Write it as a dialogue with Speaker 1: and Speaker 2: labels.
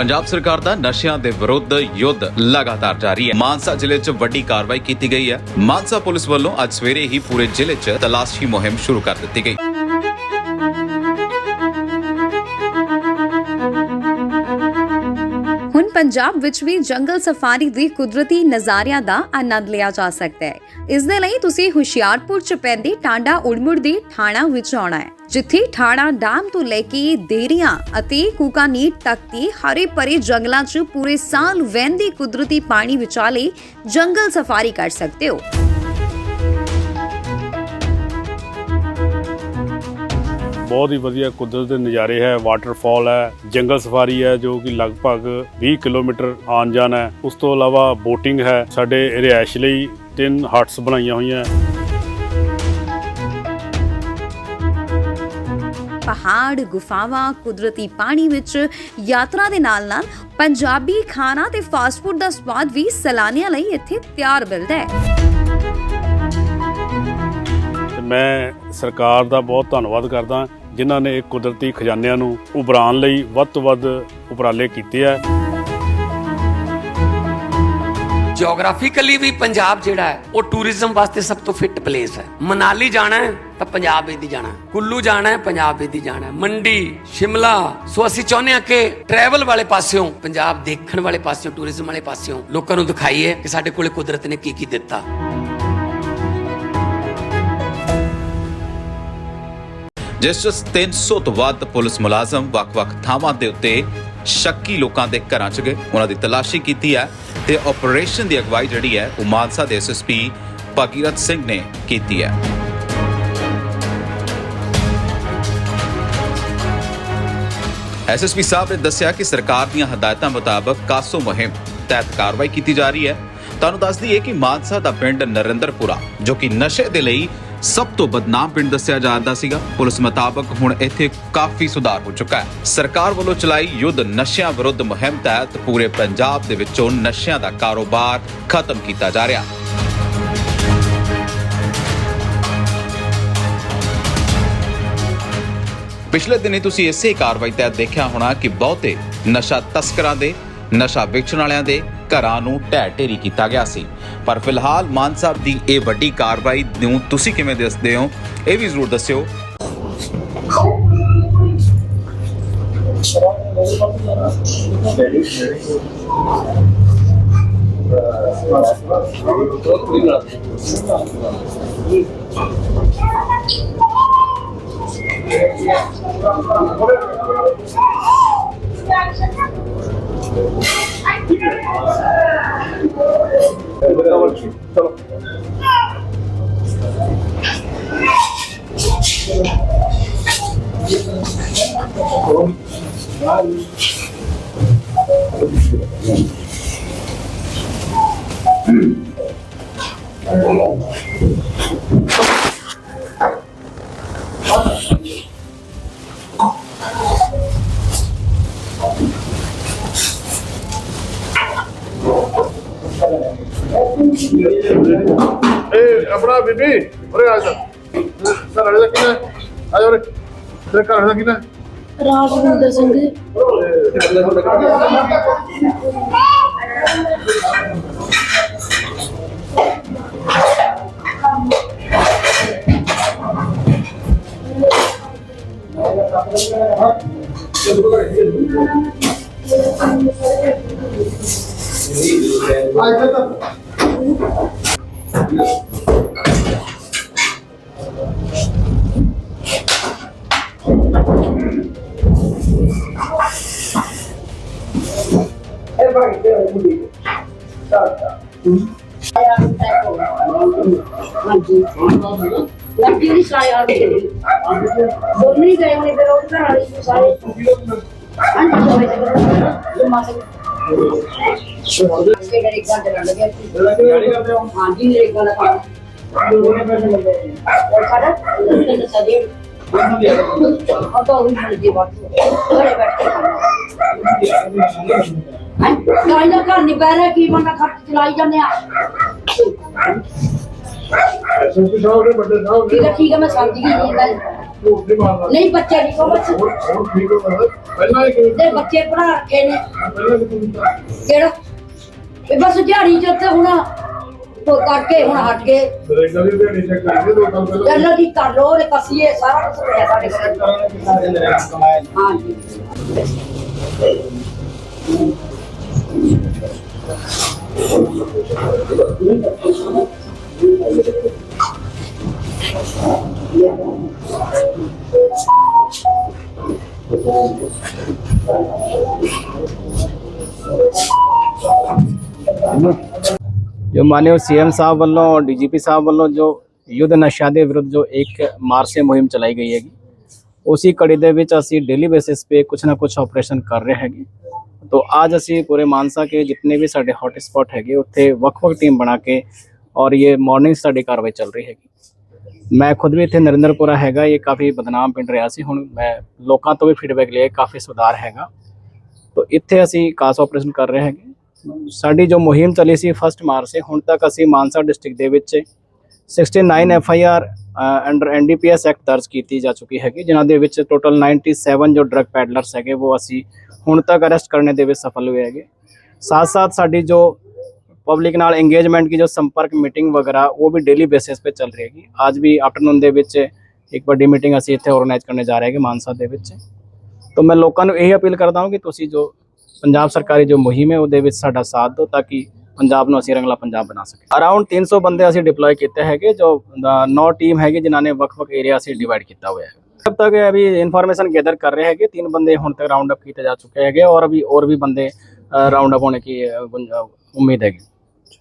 Speaker 1: ਪੰਜਾਬ ਸਰਕਾਰ ਦਾ ਨਸ਼ਿਆਂ ਦੇ ਵਿਰੁੱਧ ਯੁੱਧ ਲਗਾਤਾਰ ਜਾਰੀ ਹੈ। ਮਾਨਸਾ ਜ਼ਿਲ੍ਹੇ 'ਚ ਵੱਡੀ ਕਾਰਵਾਈ ਕੀਤੀ ਗਈ ਹੈ। ਮਾਨਸਾ ਪੁਲਿਸ ਵੱਲੋਂ ਅੱਜ ਸਵੇਰੇ ਹੀ ਪੂਰੇ ਜ਼ਿਲ੍ਹੇ 'ਚ ਤਲਾਸ਼ੀ ਮੁਹਿੰਮ ਸ਼ੁਰੂ ਕਰ ਦਿੱਤੀ ਗਈ।
Speaker 2: ਪੰਜਾਬ ਵਿੱਚ ਵੀ ਜੰਗਲ ਸਫਾਰੀ ਦੀ ਕੁਦਰਤੀ ਨਜ਼ਾਰਿਆਂ ਦਾ ਆਨੰਦ ਲਿਆ ਜਾ ਸਕਦਾ ਹੈ। ਇਸ ਦੇ ਲਈ ਤੁਸੀਂ ਹੁਸ਼ਿਆਰਪੁਰ ਚ ਪੈਂਦੀ ਟਾਂਡਾ ਉੜਮੁੜ ਦੀ ਥਾਣਾ ਵਿੱਚ ਆਉਣਾ ਹੈ। ਜਿੱਥੇ ਥਾਣਾ ਡਾਮ ਤੋਂ ਲੈ ਕੇ ਦੇਰੀਆਂ ਅਤੇ ਕੁਕਾਨੀਟ ਤੱਕ ਦੀ ਹਰੇ ਭਰੇ ਜੰਗਲਾਂ 'ਚ ਪੂਰੇ ਸਾਲ ਵਹਿੰਦੀ ਕੁਦਰਤੀ ਪਾਣੀ ਵਿਚਾਲੇ ਜੰਗਲ ਸਫਾਰੀ ਕਰ ਸਕਦੇ ਹੋ।
Speaker 3: ਬਹੁਤ ਹੀ ਵਧੀਆ ਕੁਦਰਤ ਦੇ ਨਜ਼ਾਰੇ ਹੈ ਵਾਟਰਫਾਲ ਹੈ ਜੰਗਲ ਸਫਾਰੀ ਹੈ ਜੋ ਕਿ ਲਗਭਗ 20 ਕਿਲੋਮੀਟਰ ਆਉਣ ਜਾਣ ਹੈ। ਉਸ ਤੋਂ ਇਲਾਵਾ ਬੋਟਿੰਗ ਹੈ ਸਾਡੇ ਰਿਹਾਇਸ਼ ਲਈ ਤਿੰਨ ਹਟਸ ਬਣਾਈਆਂ ਹੋਈਆਂ।
Speaker 2: ਪਹਾੜ ਗੁਫਾਵਾਂ ਕੁਦਰਤੀ ਪਾਣੀ ਵਿੱਚ ਯਾਤਰਾ ਦੇ ਨਾਲ-ਨਾਲ ਪੰਜਾਬੀ ਖਾਣਾ ਤੇ ਫਾਸਟ ਫੂਡ ਦਾ ਸਵਾਦ ਵੀ ਸੈਲਾਨੀਆਂ ਲਈ ਇੱਥੇ ਤਿਆਰ ਮਿਲਦਾ ਹੈ।
Speaker 3: ਮੈਂ ਸਰਕਾਰ ਦਾ ਬਹੁਤ ਧੰਨਵਾਦ ਕਰਦਾ। ਜਿਨ੍ਹਾਂ ਨੇ ਕੁਦਰਤੀ ਖਜ਼ਾਨਿਆਂ ਨੂੰ ਉਭਰਾਉਣ ਲਈ ਵੱਧ ਤੋਂ ਵੱਧ ਉਪਰਾਲੇ ਕੀਤੇ ਆ।
Speaker 4: ਜੀਓਗ੍ਰਾਫਿਕਲੀ ਵੀ ਪੰਜਾਬ ਜਿਹੜਾ ਹੈ, ਉਹ ਟੂਰਿਜ਼ਮ ਵਾਸਤੇ ਸਭ ਤੋਂ ਫਿੱਟ ਪਲੇਸ ਹੈ। ਮਨਾਲੀ ਜਾਣਾ ਹੈ, ਤਾਂ ਪੰਜਾਬ ਵਿੱਚ ਜਾਣਾ ਕੁੱਲੂ ਜਾਣਾ ਹੈ, ਪੰਜਾਬ ਵਿੱਚ ਦੀ ਜਾਣਾ ਮੰਡੀ, ਸ਼ਿਮਲਾ, ਸੋ ਅਸੀਂ ਚਾਹੁੰਦੇ ਹਾਂ ਕਿ ਟਰੈਵਲ ਵਾਲੇ ਪਾਸਿਓਂ, ਪੰਜਾਬ ਦੇਖਣ ਵਾਲੇ ਪਾਸਿਓਂ ਟੂਰਿਜ਼ਮ ਵਾਲੇ ਪਾਸਿਓਂ ਲੋਕਾਂ ਨੂੰ ਦਿਖਾਈਏ ਕਿ ਸਾਡੇ ਕੋਲੇ ਕੁਦਰਤ ਨੇ ਕੀ ਕੀ ਦਿੱਤਾ।
Speaker 1: ਜਿਸ 'ਚ 300 ਤੋਂ ਵੱਧ ਪੁਲਿਸ ਮੁਲਾਜ਼ਮ ਵੱਖ-ਵੱਖ ਥਾਵਾਂ ਦੇ ਉੱਤੇ ਸ਼ੱਕੀ ਲੋਕਾਂ ਦੇ ਘਰਾਂ 'ਚ ਗਏ। ਉਹਨਾਂ ਦੀ ਤਲਾਸ਼ੀ ਕੀਤੀ ਹੈ ਤੇ ਆਪਰੇਸ਼ਨ ਦੀ ਅਗਵਾਈ ਜਿਹੜੀ ਹੈ ਉਹ ਮਾਨਸਾ ਦੇ ਐਸਐਸਪੀ ਭਗੀਰਥ ਸਿੰਘ ਨੇ ਕੀਤੀ ਹੈ। ਐਸਐਸਪੀ ਸਾਹਿਬ ਨੇ ਦੱਸਿਆ ਕਿ ਸਰਕਾਰ ਦੀਆਂ ਹਦਾਇਤਾਂ ਮੁਤਾਬਕ ਕਾਸੋ ਮੁਹਿੰਮ ਤਹਿਤ ਕਾਰਵਾਈ ਕੀਤੀ ਜਾ ਰਹੀ ਹੈ। ਤੁਹਾਨੂੰ ਦੱਸ ਦਈਏ ਕਿ ਮਾਨਸਾ ਦਾ ਪਿੰਡ ਨਰਿੰਦਰਪੁਰਾ, ਜੋ ਕਿ ਨਸ਼ੇ ਦੇ ਲਈ ਸਭ ਤੋਂ ਬਦਨਾਮ ਪਿੰਡ ਦੱਸਿਆ ਜਾਂਦਾ ਸੀਗਾ। ਪੁਲਿਸ ਮੁਤਾਬਕ ਹੁਣ ਇੱਥੇ ਕਾਫੀ ਸੁਧਾਰ ਹੋ ਚੁੱਕਾ ਹੈ। ਸਰਕਾਰ ਵੱਲੋਂ ਚਲਾਈ ਯੁੱਧ ਨਸ਼ਿਆਂ ਵਿਰੁੱਧ ਮੁਹਿੰਮ ਤਹਿਤ ਪੂਰੇ ਪੰਜਾਬ ਦੇ ਵਿੱਚੋਂ ਨਸ਼ਿਆਂ ਦਾ ਕਾਰੋਬਾਰ ਖਤਮ ਕੀਤਾ ਜਾ ਰਿਹਾ। ਪਿਛਲੇ ਦਿਨੀ ਤੁਸੀਂ ਇਸੇ ਕਾਰਵਾਈ ਤਹਿਤ ਦੇਖਿਆ ਹੋਣਾ ਕਿ ਬਹੁਤੇ ਨਸ਼ਾ ਤਸਕਰਾਂ ਦੇ, ਨਸ਼ਾ ਵੇਚਣ ਵਾਲਿਆਂ ਦੇ ਘਰਾਂ ਨੂੰ ਢਹਿ ਢੇਰੀ ਕੀਤਾ ਗਿਆ ਸੀ। ਪਰ ਫਿਲਹਾਲ ਮਾਨ ਸਾਹਿਬ ਦੀ ਇਹ ਵੱਡੀ ਕਾਰਵਾਈ ਨੂੰ ਤੁਸੀਂ ਕਿਵੇਂ ਦੱਸਦੇ ਹੋ? ਇਹ ਵੀ ਜ਼ਰੂਰ ਦੱਸਿਓ।
Speaker 5: ਇਹ ਆਪਣਾ ਬੀਬੀ ਉਰੇ ਆ ਜਾ। ਸਰ ਅੜੇ ਦਾ ਕਿਨਾ ਆ ਜਾ ਉਰੇ। ਤੇਰੇ ਘਰ ਦਾ ਕਿਨਾ
Speaker 6: ਰਾਜਵਿੰਦਰ ਸਿੰਘ।
Speaker 5: ਆ ਇੱਥੇ ਤਾਂ
Speaker 6: ਲੱਗੀ ਦੀ ਸਾਈ ਆ ਗਈ ਦੋਨੇ ਗਏ ਹੋਣੇ ਫਿਰ ਉਹ ਘਰ ਵਾਲੇ ਨੂੰ ਸਾਰੇ ਅੰਦਰ ਹੋਏ ਤੇ ਮਾਸੇ ਕੇ ਮੇਰੇ ਘਰ ਦੇ ਲੱਗ ਗਿਆ ਸੀ ਮੇਰੇ ਘਰ ਦਾ ਕਾਇਦਾ ਘਰ ਨਹੀਂ ਬਹਿ ਰਿਹਾ ਕੀ ਬੰਦਾ ਖਰਚ ਚਲਾਈ ਜਾਂਦੇ ਆ
Speaker 5: ਸੰਤੂ ਸਾਹਿਬ ਨੇ ਵੱਡੇ ਸਾਹਿਬ
Speaker 6: ਠੀਕ ਹੈ ਠੀਕ ਹੈ ਮੈਂ ਸਮਝ ਗਈ ਇਹ ਗੱਲ
Speaker 5: ਨਹੀਂ
Speaker 6: ਬੱਚੇ ਨਹੀਂ ਕੋ ਬਸ
Speaker 5: ਠੀਕ ਹੋ ਪਹਿਲਾਂ ਹੀ
Speaker 6: ਤੇ ਬੱਚੇ ਪੜਾ ਰੱਖੇ ਨੇ ਕਿਹੜਾ? ਇਹ ਬਸ ਦਿਹਾੜੀ ਚ ਉੱਥੇ ਹੁਣ। ਉਹ ਕਰਕੇ ਹੁਣ ਹਟ ਗਏ।
Speaker 5: ਨਰੇਗਾ ਦੀ ਚੈੱਕ ਦੋ ਪਹਿਲਾਂ
Speaker 6: ਕਰ। ਲੋ ਤੇ ਕਸੀਏ ਸਾਰਾ ਕੁਝ ਪਿਆ ਸਾਡੇ ਕੋਲ। ਹਾਂਜੀ।
Speaker 7: ਜੋ ਮਾਨਯੋਗ ਸੀਐਮ ਸਾਹਿਬ ਵੱਲੋਂ ਡੀਜੀਪੀ ਸਾਹਿਬ ਵੱਲੋਂ ਜੋ ਯੁੱਧ ਨਸ਼ਾ ਦੇ ਵਿਰੁੱਧ ਜੋ ਇੱਕ ਮਾਰਚ ਸੇ ਮੁਹਿੰਮ ਚਲਾਈ ਗਈ ਹੈਗੀ ਉਸੇ ਕੜੀ ਦੇ ਵਿੱਚ ਅਸੀਂ ਡੇਲੀ ਬੇਸਿਸ ਤੇ ਕੁਛ ਨਾ ਕੁਛ ਆਪਰੇਸ਼ਨ ਕਰ ਰਹੇ ਹੈਗੇ ਤੋਂ ਅੱਜ ਅਸੀਂ ਪੂਰੇ ਮਾਨਸਾ ਕੇ ਜਿੰਨੇ ਵੀ ਸਾਡੇ ਹੌਟ ਸਪੌਟ ਹੈਗੇ ਉੱਥੇ ਵੱਖ-ਵੱਖ ਟੀਮ ਬਣਾ ਕੇ ਔਰ ਇਹ ਮਾਰਨਿੰਗ ਸਾਡੀ ਕਾਰਵਾਈ ਚੱਲ ਰਹੀ ਹੈਗੀ ਮੈਂ ਖੁਦ ਵੀ ਇੱਥੇ ਨਰਿੰਦਰਪੁਰਾ ਹੈਗਾ ਇਹ ਕਾਫੀ ਬਦਨਾਮ ਪਿੰਡ ਰਿਹਾ ਸੀ ਹੁਣ ਮੈਂ ਲੋਕਾਂ ਤੋਂ ਵੀ ਫੀਡਬੈਕ ਲਿਆ ਕਾਫੀ ਸੁਧਾਰ ਹੈਗਾ ਤੋ ਇੱਥੇ ਅਸੀਂ ਕਾਸ ਆਪਰੇਸ਼ਨ ਕਰ ਰਹੇ ਹੈਗੇ ਸਾਡੀ ਜੋ ਮੁਹਿੰਮ ਚੱਲੀ ਸੀ 1 ਮਾਰਚ ਸੇ ਹੁਣ ਤੱਕ ਅਸੀਂ ਮਾਨਸਾ ਡਿਸਟ੍ਰਿਕਟ ਦੇ ਵਿੱਚ 69 F I R under N D P S act ਦਰਜ ਕੀਤੀ ਜਾ ਚੁੱਕੀ ਹੈਗੀ, ਜਿਨ੍ਹਾਂ ਦੇ ਵਿੱਚ ਟੋਟਲ 97 ਜੋ ਡਰੱਗ ਪੈਡਲਰਸ ਹੈਗੇ, ਉਹ ਅਸੀਂ ਹੁਣ ਤੱਕ ਅਰੈਸਟ ਕਰਨੇ ਦੇ ਵਿੱਚ ਸਫਲ ਹੋਏ ਹੈਗੇ। ਸਾਥ ਸਾਥ ਸਾਡੀ ਜੋ ਪਬਲਿਕ ਨਾਲ ਇੰਗੇਜਮੈਂਟ ਦੀ ਜੋ ਸੰਪਰਕ ਮੀਟਿੰਗ ਵਗੈਰਾ, ਉਹ ਵੀ ਡੇਲੀ ਬੇਸਿਸ ਤੇ ਚੱਲ ਰਹੀ ਹੈਗੀ। ਅੱਜ ਵੀ ਆਫਟਰਨੂਨ ਦੇ ਵਿੱਚ ਇੱਕ ਵੱਡੀ ਮੀਟਿੰਗ ਅਸੀਂ ਇੱਥੇ ਆਰਗੇਨਾਈਜ਼ ਕਰਨੇ ਜਾ ਰਹੇ ਹੈਗੇ ਮਾਨਸਾ ਦੇ ਵਿੱਚ। ਤਾਂ ਮੈਂ ਲੋਕਾਂ ਨੂੰ ਇਹ ਅਪੀਲ ਕਰਦਾ ਹਾਂ ਕਿ ਤੁਸੀਂ ਜੋ ਪੰਜਾਬ ਸਰਕਾਰੀ ਜੋ ਮੁਹਿੰਮ ਹੈ, ਉਹਦੇ ਵਿੱਚ ਸਾਡਾ ਸਾਥ ਦਿਓ ਤਾਂ ਕਿ ਪੰਜਾਬ ਨੂੰ ਅਸੀਂ ਰੰਗਲਾ ਪੰਜਾਬ ਬਣਾ ਸਕੇ ਅਰਾਊਂਡ 300 ਬੰਦੇ ਅਸੀਂ ਡਿਪਲੋਏ ਕੀਤੇ ਹੈਗੇ, ਜੋ ਨੌ ਟੀਮ ਹੈਗੇ, ਜਿਨ੍ਹਾਂ ਨੇ ਵੱਖ-ਵੱਖ ਏਰੀਆ ਅਸੀਂ ਡਿਵਾਈਡ ਕੀਤਾ ਹੋਇਆ ਹੈ। ਸਭ ਤੱਕ ਵੀ ਇਨਫੋਰਮੇਸ਼ਨ ਗੈਦਰ ਕਰ ਰਹੇ ਹੈਗੇ, ਤਿੰਨ ਬੰਦੇ ਹੁਣ ਤੱਕ ਰਾਉਂਡ ਅਪ ਕੀਤੇ ਜਾ ਚੁੱਕੇ ਹੈਗੇ, ਔਰ ਅਭੀ ਔਰ ਵੀ ਬੰਦੇ ਰਾਉਂਡ ਅਪ ਹੋਣੇ ਕੀ ਉਮੀਦ ਹੈਗੀ।